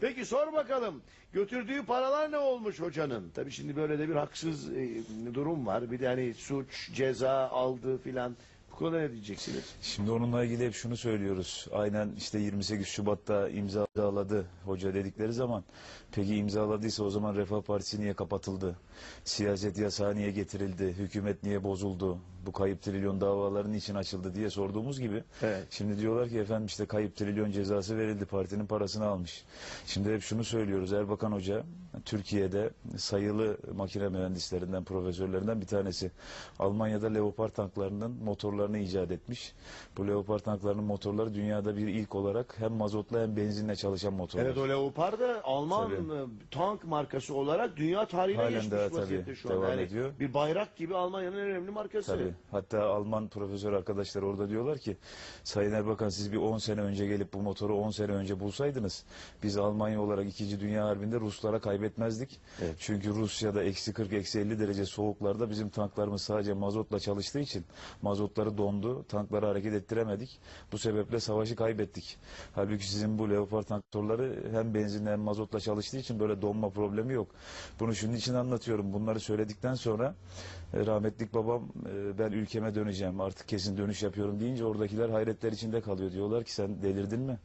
Peki sor bakalım. Götürdüğü paralar ne olmuş hocanın? Tabii şimdi böyle de bir haksız e, durum var. Bir de hani suç, ceza aldı filan. Bu konuda ne diyeceksiniz? Şimdi onunla ilgili hep şunu söylüyoruz. Aynen işte 28 Şubat'ta imzaladı hoca dedikleri zaman. Peki imzaladıysa o zaman Refah Partisi niye kapatıldı? Siyaset yasağı niye getirildi? Hükümet niye bozuldu? Bu kayıp trilyon davaları niçin açıldı diye sorduğumuz gibi. Evet. Şimdi diyorlar ki efendim işte kayıp trilyon cezası verildi. Partinin parasını almış. Şimdi hep şunu söylüyoruz. Erbakan Hoca Türkiye'de sayılı makine mühendislerinden, profesörlerinden bir tanesi. Almanya'da Leopard tanklarının motorlarını icat etmiş. Bu Leopard tanklarının motorları dünyada bir ilk olarak hem mazotla hem benzinle çalışan motorlar. Evet o Leopard da Alman Tabii. e, tank markası olarak dünya tarihine Halen geçmiş daha tabii şu an. Yani ediyor. Bir bayrak gibi Almanya'nın en önemli markası. Tabii. Hatta Alman profesör arkadaşlar orada diyorlar ki Sayın Erbakan siz bir 10 sene önce gelip bu motoru 10 sene önce bulsaydınız biz Almanya olarak 2. Dünya Harbi'nde Ruslara kaybetmezdik. Evet. Çünkü Rusya'da eksi 40 eksi 50 derece soğuklarda bizim tanklarımız sadece mazotla çalıştığı için mazotları dondu. Tankları hareket ettiremedik. Bu sebeple savaşı kaybettik. Halbuki sizin bu Leopard tanktorları hem benzinle hem mazotla çalıştığı için böyle donma problemi yok. Bunu şunun için anlatıyorum. Bunları söyledikten sonra e, rahmetlik babam e, ben ülkeme döneceğim artık kesin dönüş yapıyorum deyince oradakiler hayretler içinde kalıyor. Diyorlar ki sen delirdin mi?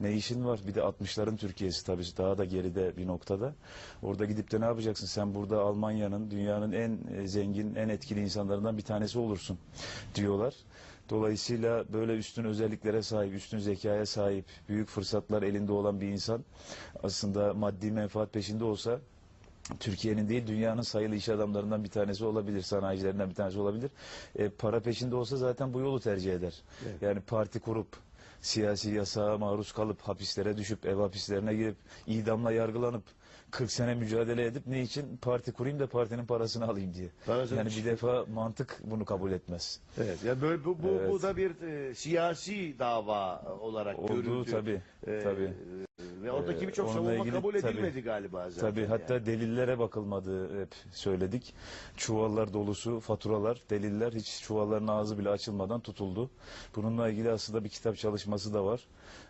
Ne işin var? Bir de 60'ların Türkiye'si tabii daha da geride bir noktada. Orada gidip de ne yapacaksın? Sen burada Almanya'nın dünyanın en e, zengin, en etkili insanlarından bir tanesi olursun diyorlar. Dolayısıyla böyle üstün özelliklere sahip, üstün zekaya sahip, büyük fırsatlar elinde olan bir insan aslında maddi menfaat peşinde olsa Türkiye'nin değil dünyanın sayılı iş adamlarından bir tanesi olabilir, sanayicilerinden bir tanesi olabilir. E, para peşinde olsa zaten bu yolu tercih eder. Evet. Yani parti kurup siyasi yasağa maruz kalıp hapislere düşüp ev hapislerine girip idamla yargılanıp 40 sene mücadele edip ne için parti kurayım da partinin parasını alayım diye. Parasını yani bir defa mantık bunu kabul etmez. Evet. Ya böyle bu, bu, bu Evet. da bir e, siyasi dava olarak Olduğu görüldü. tabii. E, tabii. Ve oradaki Ee, birçok savunma ilgili kabul tabii. edilmedi galiba zaten. Tabii hatta yani. delillere bakılmadığı hep söyledik. Çuvallar dolusu faturalar, deliller hiç çuvalların ağzı bile açılmadan tutuldu. Bununla ilgili aslında bir kitap çalışması da var.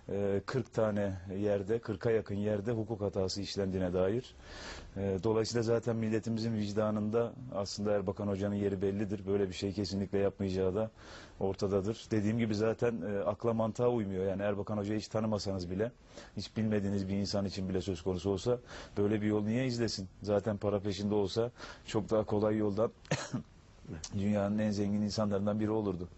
Ee, 40 tane yerde, 40'a yakın yerde hukuk hatası işlendiğine dair. Ee, Dolayısıyla zaten milletimizin vicdanında aslında Erbakan Hoca'nın yeri bellidir. Böyle bir şey kesinlikle yapmayacağı da ortadadır. Dediğim gibi zaten e, akla mantığa uymuyor. Yani Erbakan Hoca'yı hiç tanımasanız bile, hiç bilmediğiniz bir insan için bile söz konusu olsa böyle bir yol niye izlesin? Zaten para peşinde olsa çok daha kolay yoldan dünyanın en zengin insanlarından biri olurdu.